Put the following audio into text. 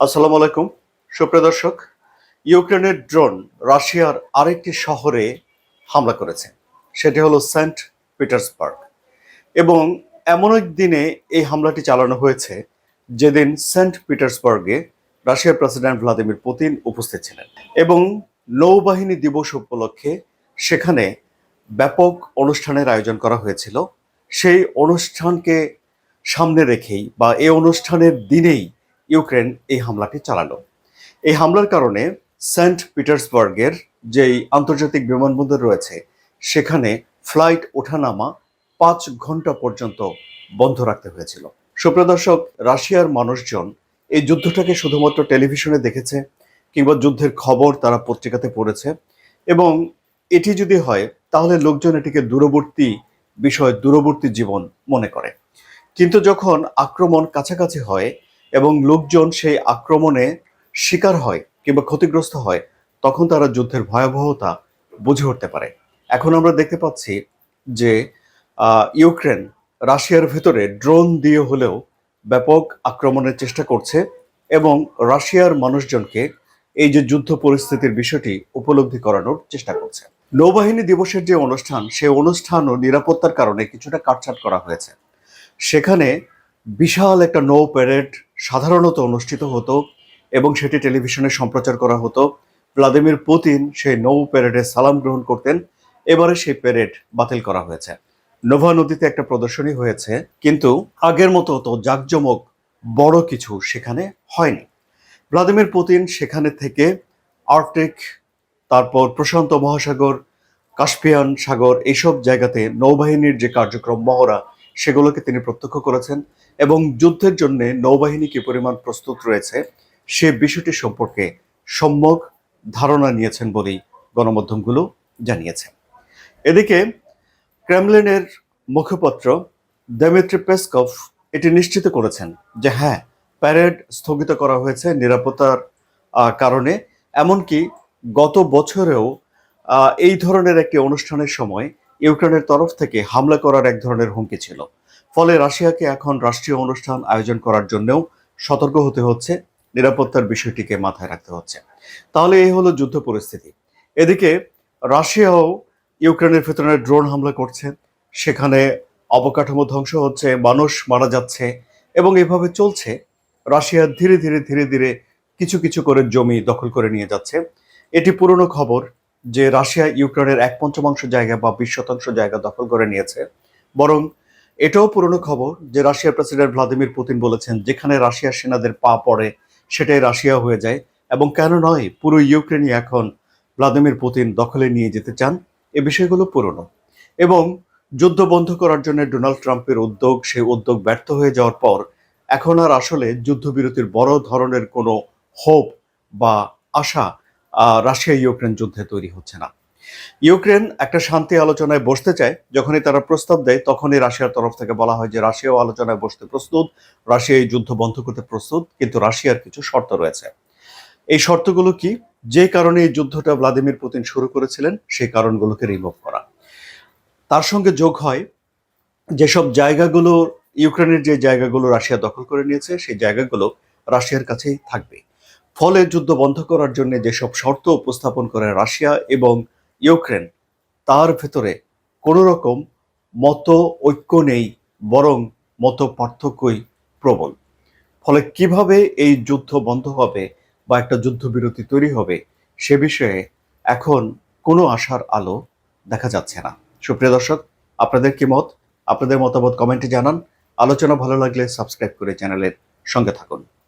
আসসালামু আলাইকুম। সুপ্রিয় দর্শক, ইউক্রেনের ড্রোন রাশিয়ার আরেকটি শহরে হামলা করেছে। সেটি হলো সেন্ট পিটার্সবার্গ। এবং এমন এক দিনে এই হামলাটি চালানো হয়েছে, যেদিন সেন্ট পিটার্সবার্গে রাশিয়ার প্রেসিডেন্ট ভ্লাদিমির পুতিন উপস্থিত ছিলেন। এবং নৌবাহিনী দিবস উপলক্ষে সেখানে ব্যাপক অনুষ্ঠানের আয়োজন করা হয়েছিল। সেই অনুষ্ঠানকে সামনে রেখেই বা এই অনুষ্ঠানের দিনেই ইউক্রেন এই হামলাটি চালালো। এই হামলার কারণে সেন্ট পিটার্সবার্গের যেই আন্তর্জাতিক বিমানবন্দর রয়েছে, সেখানে ফ্লাইট ওঠানামা পাঁচ ঘণ্টা পর্যন্ত বন্ধ রাখতে হয়েছিল। সুপ্রিয় দর্শক, রাশিয়ার মানুষজন এই যুদ্ধটাকে শুধুমাত্র টেলিভিশনে দেখেছে কিংবা যুদ্ধের খবর তারা পত্রিকাতে পড়েছে এবং এটি যদি হয়, তাহলে লোকজন এটিকে দূরবর্তী বিষয়, দূরবর্তী জীবন মনে করে। কিন্তু যখন আক্রমণ কাছাকাছি হয় এবং লোকজন সেই আক্রমণে শিকার হয় কিংবা ক্ষতিগ্রস্ত হয়, তখন তারা যুদ্ধের ভয়াবহতা বুঝে উঠতে পারে। এখন আমরা দেখতে পাচ্ছি যে ইউক্রেন রাশিয়ার ভেতরে ড্রোন দিয়ে হলেও ব্যাপক আক্রমণের চেষ্টা করছে এবং রাশিয়ার মানুষজনকে এই যে যুদ্ধ পরিস্থিতির বিষয়টি উপলব্ধি করানোর চেষ্টা করছে। নৌবাহিনী দিবসের যে অনুষ্ঠান, সেই অনুষ্ঠান ও নিরাপত্তার কারণে কিছুটা কাটছাট করা হয়েছে। সেখানে বিশাল একটা নৌ প্যারেড সাধারণত অনুষ্ঠিত হতো এবং সেটি টেলিভিশনে সম্প্রচার করা হতো। ভ্লাদিমির পুতিন সেই নৌ প্যারেডে সালাম গ্রহণ করতেন। এবারে সেই প্যারেড বাতিল করা হয়েছে। নোভা নদীতে একটা প্রদর্শনী হয়েছে, কিন্তু আগের মতো তো জাঁকজমক বড় কিছু সেখানে হয়নি। ভ্লাদিমির পুতিন সেখানে থেকে আর্কটিক, তারপর প্রশান্ত মহাসাগর, কাস্পিয়ান সাগর, এইসব জায়গাতে নৌবাহিনীর যে কার্যক্রম, মহড়া সেগুলোকে তিনি প্রত্যক্ষ করেছেন এবং যুদ্ধের জন্য নৌবাহিনী কি পরিমাণ প্রস্তুত রয়েছে সে বিষয়টি সম্পর্কে সম্যক ধারণা নিয়েছেন বলেই গণমাধ্যমগুলো জানিয়েছে। এদিকে ক্রেমলিনের মুখপাত্র দেমিত্রি পেসকভ এটি নিশ্চিত করেছেন যে হ্যাঁ প্যারেড স্থগিত করা হয়েছে নিরাপত্তার কারণে, এমনকি গত বছরেও এই ধরনের একটি অনুষ্ঠানের সময় ইউক্রেনের তরফ থেকে হামলা করার এক ধরনের হুমকি ছিল। ফলে রাশিয়াকে এখন রাষ্ট্রীয় অনুষ্ঠান আয়োজন করার জন্যও সতর্ক হতে হচ্ছে, নিরাপত্তার বিষয়টিকে মাথায় রাখতে হচ্ছে। তাহলে এই হলো যুদ্ধ পরিস্থিতি। এদিকে রাশিয়াও ইউক্রেনের ভেতরে ড্রোন হামলা করছে, সেখানে অবকাঠামো ধ্বংস হচ্ছে, মানুষ মারা যাচ্ছে এবং এভাবে চলছে। রাশিয়া ধীরে ধীরে ধীরে ধীরে কিছু কিছু করে জমি দখল করে নিয়ে যাচ্ছে। এটি পুরনো খবর যে রাশিয়া ইউক্রেনের এক পঞ্চমাংশ জায়গা বা বিশ শতাংশ জায়গা দখল করে নিয়েছে, বরং এটাও পুরনো খবর যে রাশিয়ার প্রেসিডেন্ট ভ্লাদিমির পুতিন বলেছেন, যেখানে রাশিয়ার সেনাদের পা পড়ে সেটাই রাশিয়া হয়ে যায়। এবং কেন নয়, পুরো ইউক্রেনই এখন ভ্লাদিমির পুতিন দখলে নিয়ে যেতে চান, এ বিষয়গুলো পুরনো। এবং যুদ্ধ বন্ধ করার জন্য ডোনাল্ড ট্রাম্পের উদ্যোগ সেই উদ্যোগ ব্যর্থ হয়ে যাওয়ার পর এখন আর আসলে যুদ্ধবিরতির বড় ধরনের কোনো হোপ বা আশা রাশিয়া ইউক্রেন যুদ্ধে তৈরি হচ্ছে না। ইউক্রেন একটা শান্তি আলোচনায় বসতে চায়, যখনই তারা প্রস্তাব দেয় তখনই রাশিয়ার তরফ থেকে বলা হয় যে রাশিয়াও আলোচনায় বসতে প্রস্তুত, রাশিয়া এই যুদ্ধ বন্ধ করতে প্রস্তুত, কিন্তু রাশিয়ার কিছু শর্ত রয়েছে। এই শর্তগুলো কি? যে কারণে এই যুদ্ধটা ভ্লাদিমির পুতিন শুরু করেছিলেন, সেই কারণগুলোকে রিমুভ করা। তার সঙ্গে যোগ হয়, যেসব জায়গাগুলো ইউক্রেনের যে জায়গাগুলো রাশিয়া দখল করে নিয়েছে, সেই জায়গাগুলো রাশিয়ার কাছেই থাকবে। ফলে যুদ্ধ বন্ধ করার জন্য যেসব শর্ত উপস্থাপন করে রাশিয়া এবং ইউক্রেন, তার ভেতরে কোনো রকম মত ঐক্য নেই, বরং মত পার্থক্যই প্রবল। ফলে কীভাবে এই যুদ্ধ বন্ধ হবে বা একটা যুদ্ধবিরতি তৈরি হবে, সে বিষয়ে এখন কোনো আশার আলো দেখা যাচ্ছে না। সুপ্রিয় দর্শক, আপনাদের কি মত? আপনাদের মতামত কমেন্টে জানান। আলোচনা ভালো লাগলে সাবস্ক্রাইব করে চ্যানেলের সঙ্গে থাকুন।